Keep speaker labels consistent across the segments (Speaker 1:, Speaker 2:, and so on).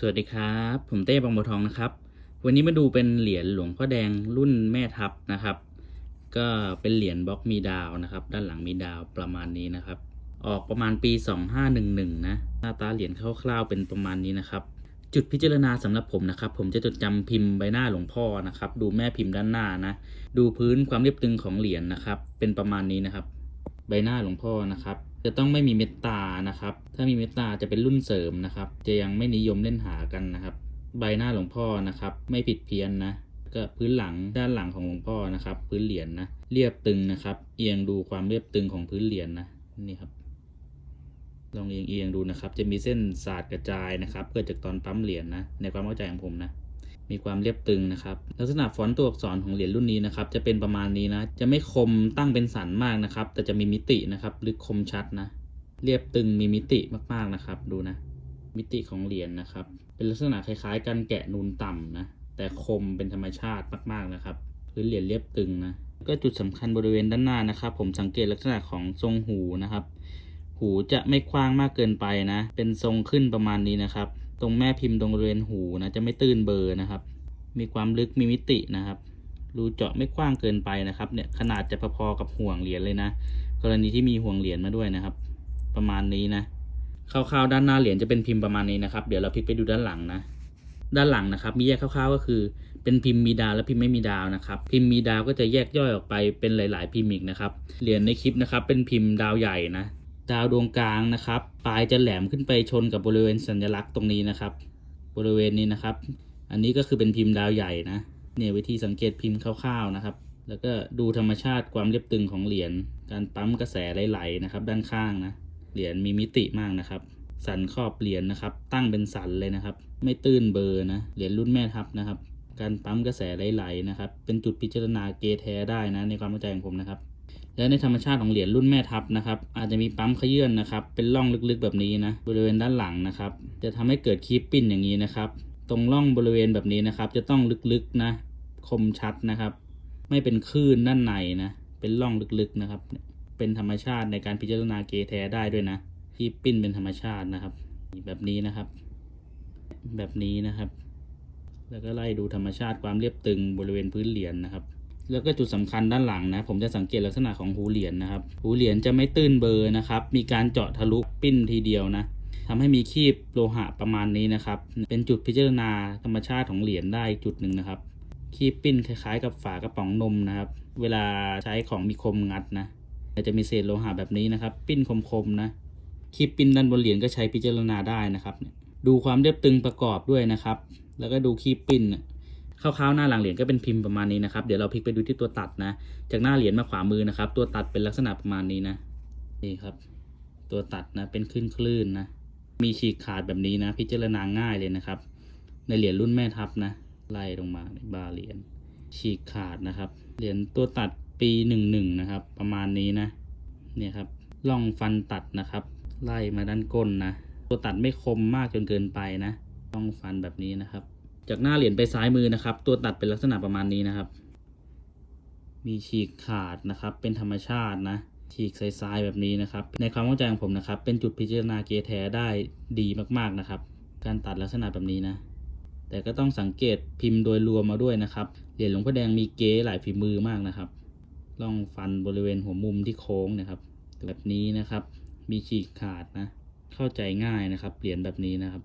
Speaker 1: สวัสดีครับ ผมเต้บางบัวทองนะครับ วันนี้มาดูเป็นเหรียญหลวงพ่อแดงรุ่นแม่ทัพนะครับ ก็เป็นเหรียญบล็อกมีดาวนะครับ ด้านหลังมีดาวประมาณนี้นะครับ ออกประมาณปี 2511 นะ หน้าตาเหรียญคร่าวๆเป็นประมาณนี้นะครับ จุดพิจารณาสำหรับผมนะครับ ผมจะจดจำพิมพ์ใบหน้าหลวงพ่อนะครับ ดูแม่พิมพ์ด้านหน้านะ ดูพื้นความเรียบตึงของเหรียญนะครับ เป็นประมาณนี้นะครับ ใบหน้าหลวงพ่อนะครับ จะต้องไม่มีเม็ดตานะครับ ถ้ามีเม็ดตาจะเป็นรุ่นเสริมนะครับ จะยังไม่นิยมเล่นหากันนะครับ ใบหน้าหลวงพ่อนะครับ ไม่ผิดเพี้ยนนะก็พื้นหลังด้านหลังของหลวงพ่อนะครับ พื้นเหรียญนะเรียบตึงนะครับ เอียงดูความเรียบตึงของพื้นเหรียญนะนี่ครับ ลองเอียงเอียงดูนะครับ จะมีเส้นสาดกระจายนะครับเกิดจากตอนปั๊มเหรียญนะในความเข้าใจของผมนะ มีความเรียบตึงนะครับ ลักษณะฟอนต์ตัวอักษรของเหรียญรุ่นนี้นะครับ จะเป็นประมาณนี้นะ จะไม่คมตั้งเป็นสันมากนะครับ แต่จะมีมิตินะครับลึกคมชัดนะ เรียบตึงมีมิติมากๆนะครับ ดูนะ มิติของเหรียญนะครับ เป็นลักษณะคล้ายๆกันแกะนูนต่ำนะ แต่คมเป็นธรรมชาติมากๆนะครับพื้นเหรียญเรียบตึงนะ ก็จุดสำคัญบริเวณด้านหน้านะครับ ผมสังเกตลักษณะของทรงหูนะครับ หูจะไม่กว้างมากเกินไปนะ เป็นทรงขึ้นประมาณนี้นะครับ ตรงแม่พิมพ์ตรงบริเวณหูนะจะไม่ตื้นเบอร์นะครับ มีความลึกมีมิตินะครับรูเจาะไม่กว้างเกินไปนะครับเนี่ยขนาดจะพอๆกับห่วงเหรียญเลยนะ กรณีที่มีห่วงเหรียญมาด้วยนะครับ ประมาณนี้นะคร่าวๆด้านหน้าเหรียญจะเป็นพิมพ์ประมาณนี้นะครับ เดี๋ยวเราพลิกไปดูด้านหลังนะ ด้านหลังนะครับ มีแยกคร่าวๆก็คือ เป็นพิมพ์มีดาวและพิมพ์ไม่มีดาวนะครับ พิมพ์มีดาวก็จะแยกย่อยออกไปเป็นหลาย ๆ พิมพ์อีกนะครับ เหรียญในคลิปนะครับ เป็นพิมพ์ดาวใหญ่นะ ดาวดวงกลางนะครับปลายจะแหลมขึ้นไปชนกับบริเวณสัญลักษณ์ตรงนี้นะครับ บริเวณนี้นะครับ อันนี้ก็คือเป็นพิมพ์ดาวใหญ่นะเนี่ยวิธีสังเกตพิมพ์คร่าวๆนะครับ แล้วก็ดูธรรมชาติความเรียบตึงของเหรียญการปั๊มกระแสไหลๆนะครับ ด้านข้างนะเหรียญมีมิติมากนะครับ สันครอบเหรียญนะครับ ตั้งเป็นสันเลยนะครับ ไม่ตื้นเบอร์นะเหรียญรุ่นแม่ทัพนะครับ การปั๊มกระแสไหลๆนะครับ เป็นจุดพิจารณาเกแท้ได้นะในความเข้าใจของผมนะครับ และในธรรมชาติของเหรียญรุ่นแม่ทัพนะครับ อาจจะมีปั๊มขยื่นนะครับ เป็นร่องลึกๆแบบนี้นะ บริเวณด้านหลังนะครับ จะทำให้เกิดคีปปิ้นอย่างนี้นะครับ ตรงร่องบริเวณแบบนี้นะครับ จะต้องลึกๆนะ คมชัดนะครับ ไม่เป็นคลื่นด้านในนะ เป็นร่องลึกๆนะครับ เป็นธรรมชาติในการพิจารณาเกแท้ได้ด้วยนะที่ปิ้นเป็นธรรมชาตินะครับ แบบนี้นะครับ แบบนี้นะครับ แล้วก็ไล่ดูธรรมชาติความเรียบตึงบริเวณพื้นเหรียญนะครับ แล้วก็จุดสำคัญด้านหลังนะ ผมจะสังเกตลักษณะของหูเหรียญนะครับ หูเหรียญจะไม่ตื้นเบอร์นะครับ มีการเจาะทะลุปิ้นทีเดียวนะทำให้มีคีบโลหะประมาณนี้นะครับ เป็นจุดพิจารณาธรรมชาติของเหรียญได้จุดหนึ่งนะครับ คีบปิ้นคล้ายๆ กับฝากระป๋องนมนะครับ เวลาใช้ของมีคมงัดนะจะมีเศษโลหะแบบนี้นะครับ ปิ้นคมๆนะ คีบปิ้นด้านบนเหรียญก็ใช้พิจารณาได้นะครับ ดูความเรียบตึงประกอบด้วยนะครับ แล้วก็ดูคีบปิ้นนะ คร่าวๆหน้าหลังเหรียญก็เป็นพิมพ์ประมาณนี้นะครับ เดี๋ยวเราพลิกไปดูที่ตัวตัดนะ จากหน้าเหรียญมาขวามือนะครับ ตัวตัดเป็นลักษณะประมาณนี้นะ นี่ครับ ตัวตัดนะ เป็นคลื่นคลื่นๆนะ มีฉีกขาดแบบนี้นะ พิจารณาง่ายเลยนะครับ ในเหรียญรุ่นแม่ทัพนะ ไล่ลงมาในบาเหรียญ ฉีกขาดนะครับ เหรียญตัวตัดปีหนึ่งหนึ่งนะครับ ประมาณนี้นะ เนี่ยครับร่องฟันตัดนะครับ ไล่มาด้านก้นนะ ตัวตัดไม่คมมากจนเกินไปนะร่องฟันแบบนี้นะครับ จากหน้าเหรียญไปซ้ายมือนะครับ ตัวตัดเป็นลักษณะประมาณนี้นะครับ มีฉีกขาดนะครับ เป็นธรรมชาตินะ ฉีกทรายๆแบบนี้นะครับ ในความเข้าใจของผมนะครับ เป็นจุดพิจารณาเกแท้ได้ดีมากๆนะครับ การตัดลักษณะแบบนี้นะ แต่ก็ต้องสังเกตพิมพ์โดยรวมมาด้วยนะครับ เหรียญหลวงพ่อแดงมีเก๊หลายฝีมือมากนะครับร่องฟันบริเวณหัวมุมที่โค้งนะครับ แบบนี้นะครับ มีฉีกขาดนะ เข้าใจง่ายนะครับเหรียญแบบนี้นะครับ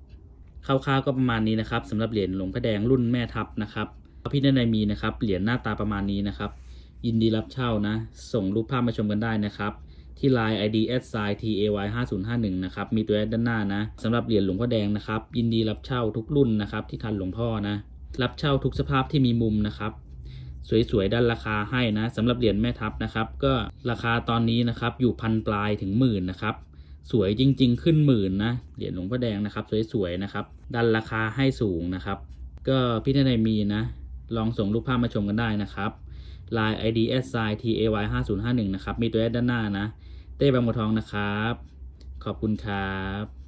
Speaker 1: คร่าวๆก็ประมาณนี้นะครับสำหรับเหรียญหลวงพ่อแดงรุ่นแม่ทัพนะครับพี่นันในมีนะครับเหรียญหน้าตาประมาณนี้นะครับ ยินดีรับเช่านะ ส่งรูปภาพมาชมกันได้นะครับ ที่ Line ID s i t a y 5051นะครับมีตัวแอดด้านหน้านะสำหรับเหรียญหลวงพ่อแดงนะครับ ยินดีรับเช่าทุกรุ่นนะครับที่ทันหลวงพ่อนะรับเช่าทุกสภาพที่มีมุมนะครับสวยๆด้านราคาให้นะสำหรับเหรียญแม่ทัพนะครับ ก็ราคาตอนนี้นะครับอยู่พันปลายถึงหมื่นนะครับ สวยจริง ๆ ขึ้นหมื่นนะเหรียญหลวงพ่อแดงนะครับสวยๆนะครับดันราคาให้สูงนะครับ ก็พี่ท่านใดมีนะ ลองส่งรูปภาพมาชมกันได้นะครับ Line ID s i t a y 5051นะครับมีตัวแอดด้านหน้านะ เต้บางบัวทองนะครับ ขอบคุณครับ